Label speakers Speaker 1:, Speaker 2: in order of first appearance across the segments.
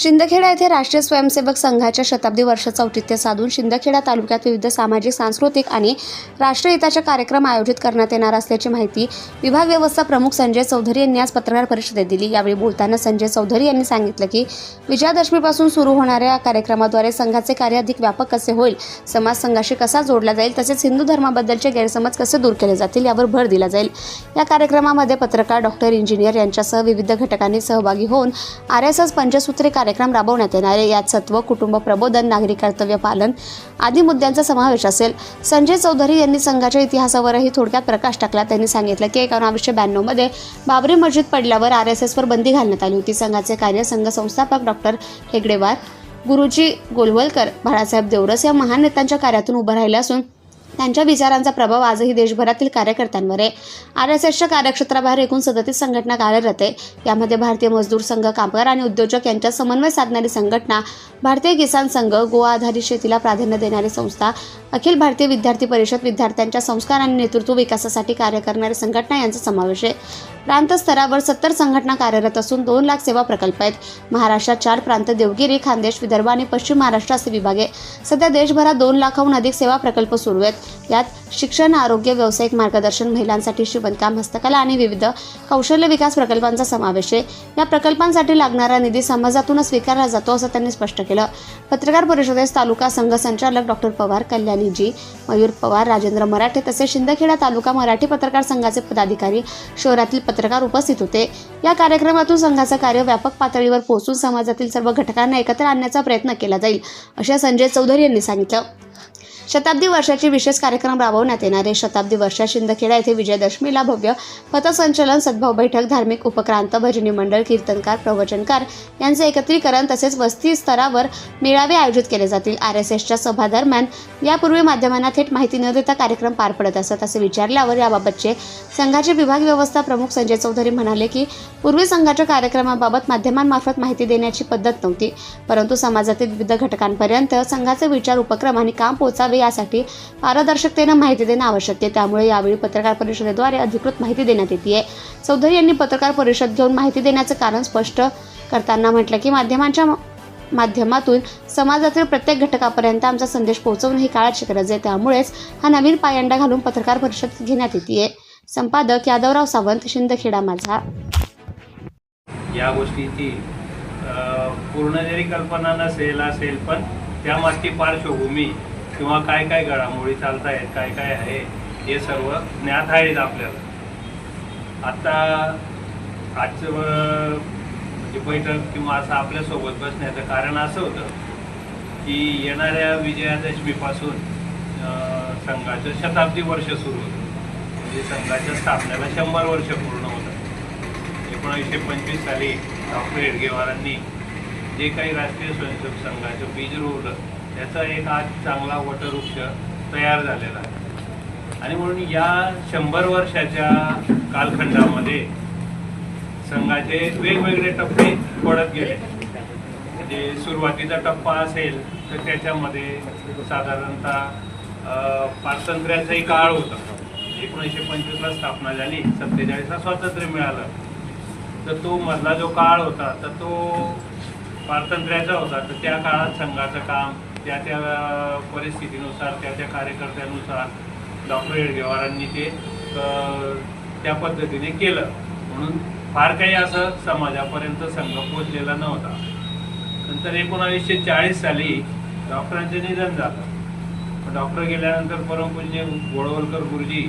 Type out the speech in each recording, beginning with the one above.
Speaker 1: शिंदखेडा येथे राष्ट्रीय स्वयंसेवक संघाच्या शताब्दी वर्षाचं औचित्य साधून शिंदखेडा तालुक्यात विविध सामाजिक सांस्कृतिक आणि राष्ट्रहिताचे कार्यक्रम आयोजित करण्यात येणार असल्याची माहिती विभाग व्यवस्था प्रमुख संजय चौधरी यांनी आज पत्रकार परिषदेत दिली. यावेळी बोलताना संजय चौधरी यांनी सांगितलं की विजयादशमीपासून सुरू होणाऱ्या कार्यक्रमाद्वारे संघाचे कार्य अधिक व्यापक कसे होईल समाज संघाशी कसा जोडला जाईल तसेच हिंदू धर्माबद्दलचे गैरसमज कसे दूर केले जातील यावर भर दिला जाईल. या कार्यक्रमामध्ये पत्रकार डॉक्टर इंजिनियर यांच्यासह विविध घटकांनी सहभागी होऊन आर एस एस पंचसूत्री कार्यक्रम राबवण्यात येणार आहे. यात सत्व कुटुंब प्रबोधन नागरिक कर्तव्य पालन आदी मुद्द्यांचा समावेश असेल. संजय चौधरी यांनी संघाच्या इतिहासावरही थोडक्यात प्रकाश टाकला. त्यांनी सांगितलं की एकोणावीसशे ब्याण्णवमध्ये बाबरी मस्जिद पडल्यावर आर एस एसवर बंदी घालण्यात आली होती. संघाचे कार्य संघ संस्थापक डॉक्टर हेगडेवार गुरुजी गोलवलकर बाळासाहेब देवरस या महान नेत्यांच्या कार्यातून उभं राहिलं असून त्यांच्या विचारांचा प्रभाव आजही देशभरातील कार्यकर्त्यांवर आहे. आर एस एसच्या कार्यक्षेत्राबाहेर एकूण सदतीस संघटना कार्यरत आहे. यामध्ये भारतीय मजदूर संघ कामगार आणि उद्योजक यांच्या समन्वय साधणारी संघटना भारतीय किसान संघ गोवा आधारित शेतीला प्राधान्य देणारी संस्था अखिल भारतीय विद्यार्थी परिषद विद्यार्थ्यांच्या संस्कार आणि नेतृत्व विकासासाठी कार्य करणारी संघटना यांचा समावेश आहे. प्रांत स्तरावर सत्तर संघटना कार्यरत असून दोन लाख सेवा प्रकल्प आहेत. महाराष्ट्रात चार प्रांत देवगिरी खानदेश विदर्भ आणि पश्चिम महाराष्ट्र असे विभाग आहे सध्या देशभरात दोन लाखाहून अधिक सेवा प्रकल्प सुरू आहेत. यात शिक्षण आरोग्य व्यावसायिक मार्गदर्शन महिलांसाठी शिवणकाम हस्तकला आणि विविध कौशल्य विकास प्रकल्पांचा समावेश आहे. या प्रकल्पांसाठी लागणारा निधी समाजातूनच स्वीकारला जातो असं त्यांनी स्पष्ट केलं. पत्रकार परिषदेस तालुका संघ संचालक डॉक्टर पवार कल्याणीजी मयूर पवार राजेंद्र मराठे तसेच शिंदखेडा तालुका मराठी पत्रकार संघाचे पदाधिकारी शहरातील पत्रकार उपस्थित होते. या कार्यक्रमातून संघाचं कार्य व्यापक पातळीवर पोहोचून समाजातील सर्व घटकांना एकत्र आणण्याचा प्रयत्न केला जाईल असे संजय चौधरी यांनी सांगितलं. शताब्दी वर्षाचे विशेष कार्यक्रम राबवण्यात येणारे शताब्दी वर्षा शिंदखेडा येथे विजयदशमीला भव्य पथसंचलन सद्भाव बैठक धार्मिक उपक्रांत भजनी मंडळ कीर्तनकार प्रवचनकार यांचे एकत्रीकरण तसेच वस्ती स्तरावर मेळावे आयोजित केले जातील. आर एस एसच्या सभादरम्यान यापूर्वी माध्यमांना थेट माहिती न देता कार्यक्रम पार पडत असत असे विचारल्यावर याबाबतचे संघाचे विभाग व्यवस्था प्रमुख संजय चौधरी म्हणाले की पूर्वी संघाच्या कार्यक्रमाबाबत माध्यमांमार्फत माहिती देण्याची पद्धत नव्हती. परंतु समाजातील विविध घटकांपर्यंत संघाचे विचार उपक्रम आणि काम पोहोचावे यासाठी पारदर्शकतेनं माहिती देणं आवश्यक आहे. त्यामुळे यावेळी पत्रकार परिषदेद्वारे अधिकृत माहिती देण्यात येते चौधरी यांनी पत्रकार परिषद घेऊन माहिती देण्याचं कारण स्पष्ट करताना म्हटलं की माध्यमांच्या माध्यमातून समाजातील प्रत्येक घटकापर्यंत आमचा संदेश पोहोचवणं ही काळाची गरज आहे. त्यामुळेच हा नवीन पायंडा घालून पत्रकार परिषद घेण्यात येते संपादक यादवराव सावंत शिंदखेडा माझा.
Speaker 2: या गोष्टीची पूर्ण जरी कल्पना नसेल असेल पण त्यामागची पार्श्वभूमी किंवा काय काय घडामोडी चालत आहेत काय काय आहे हे सर्व ज्ञात आहेत आपल्याला. आता आजचं म्हणजे बैठक किंवा असं आपल्यासोबत बसण्याचं कारण असं होतं की येणाऱ्या विजयादशमीपासून संघाचं शताब्दी वर्ष सुरू होतं. म्हणजे संघाच्या स्थापनेला शंभर वर्ष पूर्ण होतं एकोणीसशे पंचवीस साली डॉक्टर हेडगेवारांनी जे काही राष्ट्रीय स्वयंसेवक संघाचं बीज रोवलं याचा एक आज चांगला वटवृक्ष तयार झालेला आहे. आणि म्हणून या शंभर वर्षाच्या कालखंडामध्ये संघाचे वेगवेगळे टप्पे पडत गेले. म्हणजे सुरुवातीचा टप्पा असेल तर त्याच्यामध्ये साधारणतः पारतंत्र्याचाही काळ होता. एकोणीसशे पंचवीसला स्थापना झाली सत्तेचाळीसला स्वातंत्र्य मिळालं. तर तो मधला जो काळ होता तर तो पारतंत्र्याचा होता. तर त्या काळात संघाचं काम त्या त्या परिस्थितीनुसार त्या त्या कार्यकर्त्यानुसार डॉक्टर हेडगेवारांनी ते त्या पद्धतीने केलं. म्हणून फार काही असं समाजापर्यंत संघ पोचलेला नव्हता. नंतर एकोणावीसशे चाळीस साली डॉक्टरांचे निधन झालं. डॉक्टर गेल्यानंतर परमपूज्य गोडवलकर गुरुजी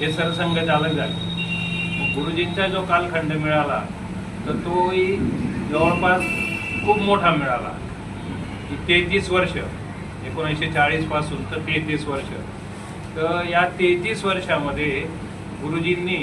Speaker 2: हे सरसंघचालक झाले. गुरुजींचा जो कालखंड मिळाला तर तोही जवळपास खूप मोठा मिळाला. की तेहतीस वर्ष एकोणीसशे चाळीसपासून तर तेहतीस वर्ष. तर या तेहतीस वर्षामध्ये गुरुजींनी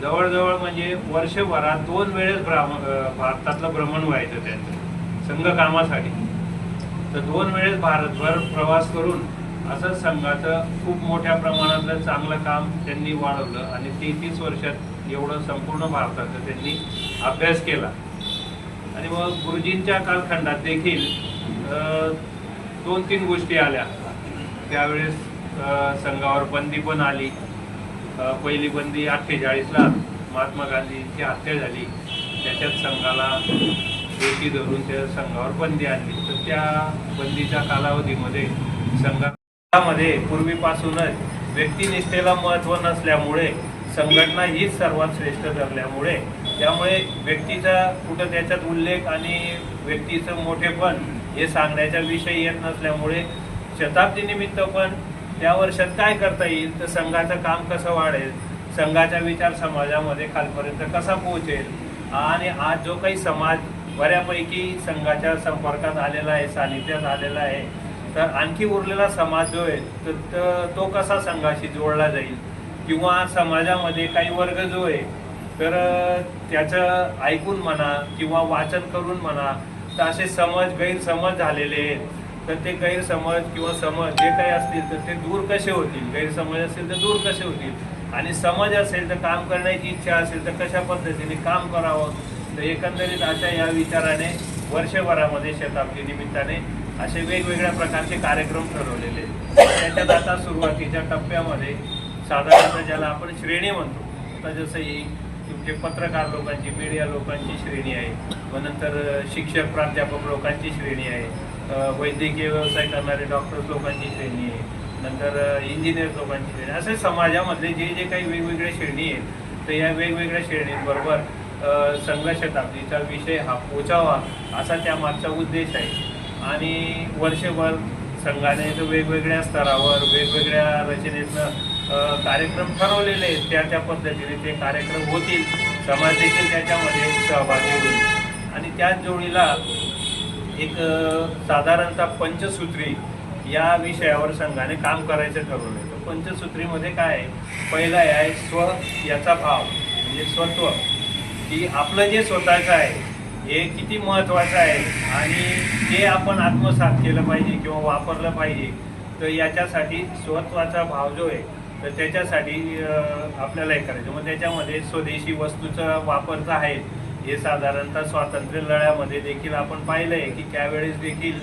Speaker 2: जवळजवळ म्हणजे वर्षभरात दोन वेळेस भ्राम भारतातलं भ्रमण व्हायचं त्यांचं संघ कामासाठी. तर दोन वेळेस भारतभर प्रवास करून असं संघाचं खूप मोठ्या प्रमाणातलं चांगलं काम त्यांनी वाढवलं आणि तेहतीस वर्षात एवढं संपूर्ण भारताचा त्यांनी अभ्यास केला. आणि मग गुरुजींच्या कालखंडात देखील दोन तीन गोष्टी आल्या. त्यावेळेस संघावर बंदी पण आली. पहिली बंदी अठ्ठेचाळीसला महात्मा गांधींची हत्या झाली. त्याच्यात संघाला दोषी धरून त्या संघावर बंदी आणली. तर त्या बंदीच्या कालावधीमध्ये संघामध्ये पूर्वीपासूनच व्यक्तिनिष्ठेला महत्त्व नसल्यामुळे संघटना हीच सर्वात श्रेष्ठ ठरल्यामुळे त्यामुळे व्यक्तीचा कुठं त्याच्यात उल्लेख आणि व्यक्तीचं मोठेपण हे सांगण्याचा विषय येत नसल्यामुळे शताब्दीनिमित्त पण त्या वर्षात काय करता येईल? तर संघाचं काम कसं वाढेल? संघाचा विचार समाजामध्ये खालपर्यंत कसा पोहोचेल? आणि आज जो काही समाज बऱ्यापैकी संघाच्या संपर्कात आलेला आहे सानिध्यात आलेला आहे तर आणखी उरलेला समाज जो आहे तर त- तो कसा संघाशी जोडला जाईल? किंवा समाजामध्ये काही वर्ग जो आहे तर त्याचं ऐकून म्हणा किंवा वाचन करून म्हणा तर असे समज गैरसमज झालेले आहेत. तर ते गैरसमज किंवा समज जे काही असतील तर ते दूर कसे होतील? गैरसमज असेल तर दूर कसे होतील? आणि समज असेल तर काम करण्याची इच्छा असेल तर कशा पद्धतीने काम करावं? तर एकंदरीत अशा या विचाराने वर्षभरामध्ये शताब्दी निमित्ताने असे वेगवेगळ्या प्रकारचे कार्यक्रम ठरवलेले आहेत. त्याच्यात आता सुरुवातीच्या टप्प्यामध्ये साधारणतः ज्याला आपण श्रेणी म्हणतो आता जसं तुमचे पत्रकार लोकांची मीडिया लोकांची श्रेणी आहे. व नंतर शिक्षक प्राध्यापक लोकांची श्रेणी आहे. वैद्यकीय व्यवसाय करणारे डॉक्टर्स लोकांची श्रेणी आहे. नंतर इंजिनियर लोकांची श्रेणी असे समाजामधले जे जे काही वेगवेगळ्या श्रेणी आहेत तर या वेगवेगळ्या श्रेणींबरोबर अ, संघ शताब्दीचा विषय हा पोचावा असा त्यामागचा उद्देश आहे. आणि वर्षभर संघाने वेगवेगळ्या स्तरावर वेगवेगळ्या रचनेतनं कार्यक्रम ठरवलेले आहेत. त्या त्या पद्धतीने ते कार्यक्रम होतील. समाज देखील त्याच्यामध्ये सहभागी होईल. आणि त्याच जोडीला एक साधारणतः पंचसूत्री या विषयावर संघाने काम करायचं ठरवलं तर पंचसूत्रीमध्ये काय आहे? पहिला आहे स्व याचा भाव म्हणजे स्वत्व. की आपलं जे स्वतःचं आहे हे किती महत्त्वाचं आहे आणि ते आपण आत्मसात केलं पाहिजे किंवा वापरलं पाहिजे तर याच्यासाठी स्वत्वाचा भाव जो आहे तर त्याच्यासाठी आपल्याला हे करायचं. मग त्याच्यामध्ये स्वदेशी वस्तूचा वापर जो आहे हे साधारणतः स्वातंत्र्य लढ्यामध्ये देखील आपण पाहिलं आहे की त्यावेळेस देखील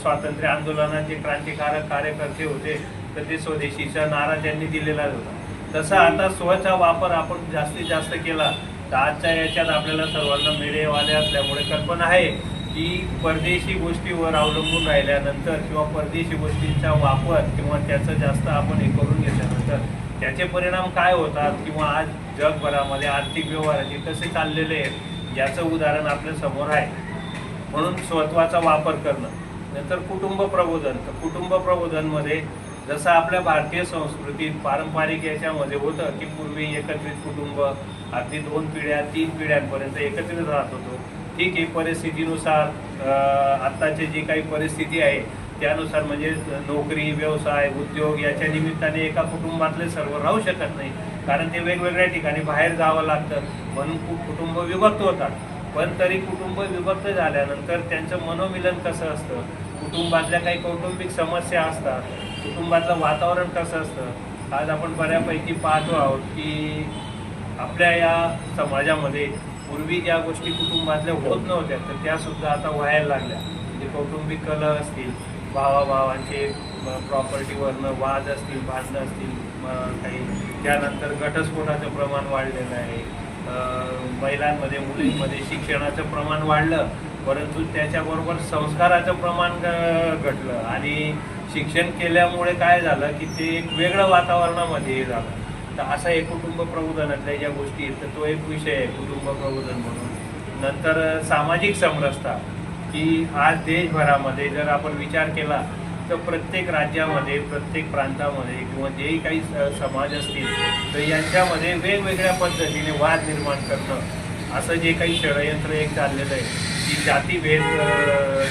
Speaker 2: स्वातंत्र्य आंदोलनात जे क्रांतिकारक कार्यकर्ते होते तर ते स्वदेशीचा नारा त्यांनी दिलेला होता. तसा आता स्वचा वापर आपण जास्तीत जास्त केला तर आजच्या याच्यात आपल्याला सर्वांना मिळेवाले असल्यामुळे कल्पना आहे. की परदेशी गोष्टीवर अवलंबून राहिल्यानंतर किंवा परदेशी गोष्टींचा वापर किंवा त्याचं जास्त आपण हे करून घेतल्यानंतर त्याचे परिणाम काय होतात किंवा आज जगभरामध्ये आर्थिक व्यवहार हे कसे चाललेले आहेत याचं उदाहरण आपल्यासमोर आहे. म्हणून स्वत्वाचा वापर करणं. नंतर कुटुंब प्रबोधन. तर कुटुंब प्रबोधनमध्ये जसं आपल्या भारतीय संस्कृतीत पारंपरिक याच्यामध्ये होतं की पूर्वी एकत्रित कुटुंब अगदी दोन पिढ्या तीन पिढ्यांपर्यंत एकत्रित राहत होतो. ठीक आहे परिस्थितीनुसार आत्ताची जी काही परिस्थिती आहे त्यानुसार म्हणजे नोकरी व्यवसाय उद्योग याच्या निमित्ताने एका कुटुंबातले सर्व राहू शकत नाही. कारण ते वेगवेगळ्या ठिकाणी बाहेर जावं लागतं म्हणून कु- कुटुंब विभक्त होतात. पण तरी कुटुंब विभक्त झाल्यानंतर त्यांचं मनोमिलन कसं असतं? कुटुंबातल्या काही कौटुंबिक समस्या असतात. कुटुंबातलं वातावरण कसं असतं? आज आपण बऱ्यापैकी पाहतो आहोत की आपल्या या समाजामध्ये पूर्वी ज्या गोष्टी कुटुंबातल्या होत नव्हत्या तर त्यासुद्धा आता व्हायला लागल्या. म्हणजे कौटुंबिक कलह असतील भावाभावांचे प्रॉपर्टीवरनं वाद असतील भांडणं असतील काही. त्यानंतर घटस्फोटाचं प्रमाण वाढलेलं आहे. महिलांमध्ये मुलींमध्ये शिक्षणाचं प्रमाण वाढलं परंतु त्याच्याबरोबर संस्काराचं प्रमाण घटलं. आणि शिक्षण केल्यामुळे काय झालं की ते एक वेगळं वातावरणामध्ये झालं. तर असा एक कुटुंब प्रबोधनातल्या ज्या गोष्टी आहेत तर तो एक विषय आहे कुटुंब प्रबोधन म्हणून. नंतर सामाजिक समरसता की आज देशभरामध्ये जर आपण विचार केला तर प्रत्येक राज्यामध्ये प्रत्येक प्रांतामध्ये किंवा जेही काही स- समाज असतील तर यांच्यामध्ये वेगवेगळ्या पद्धतीने वाद निर्माण करणं असं जे काही षडयंत्र एक चाललेलं आहे की जातीभेद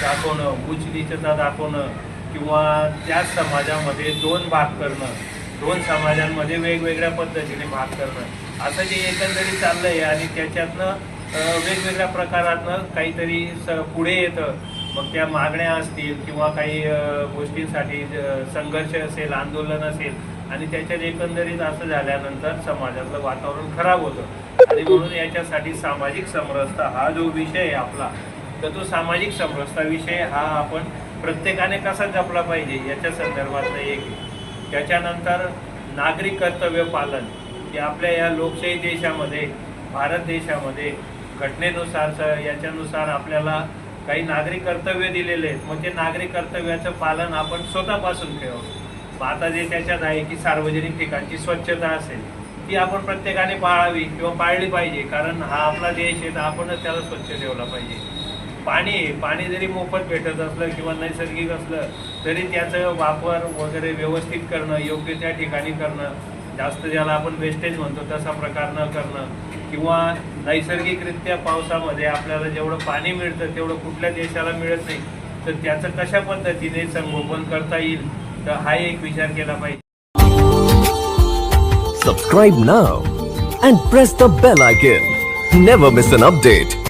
Speaker 2: दाखवणं उच्च दाखवणं किंवा त्याच समाजामध्ये दोन भाग करणं दोन समाजांमध्ये वेगवेगळ्या पद्धतीने भाग करणं. असं जे एकंदरीत चाललं आहे आणि त्याच्यातनं वेगवेगळ्या प्रकारातनं काहीतरी स पुढे येतं. मग त्या मागण्या असतील किंवा काही गोष्टींसाठी संघर्ष असेल आंदोलन असेल आणि त्याच्यात एकंदरीत असं झाल्यानंतर समाजातलं वातावरण खराब होतं. आणि म्हणून याच्यासाठी सामाजिक समरसता हा जो विषय आहे आपला तर तो सामाजिक समरसता विषय हा आपण प्रत्येकाने कसा जपला पाहिजे याच्या संदर्भातलं एक त्याच्यानंतर नागरिक कर्तव्य पालन की आपल्या या लोकशाही देशामध्ये भारत देशामध्ये घटनेनुसार स- याच्यानुसार आपल्याला काही नागरिक कर्तव्य दिलेले आहेत. मग ते नागरी कर्तव्याचं पालन आपण स्वतःपासून ठेवावं. मग आता जे त्याच्यात आहे की सार्वजनिक ठिकाणची स्वच्छता असेल ती आपण प्रत्येकाने पाळावी किंवा पाळली पाहिजे. कारण हा आपला देश आहे तर आपणच त्याला स्वच्छ ठेवला पाहिजे. पाणी आहे पाणी जरी मोफत भेटत असलं किंवा नैसर्गिक असलं तरी त्याचं वापर वगैरे व्यवस्थित करणं योग्य त्या ठिकाणी करणं जास्त ज्याला आपण वेस्टेज म्हणतो तसा प्रकार न करणं किंवा नैसर्गिकरित्या पावसामध्ये आपल्याला जेवढं पाणी मिळतं तेवढं कुठल्या देशाला मिळत नाही तर त्याचं कशा पद्धतीने संगोपन करता येईल तर हा एक विचार केला पाहिजे.
Speaker 3: Subscribe now and press the bell icon never miss an update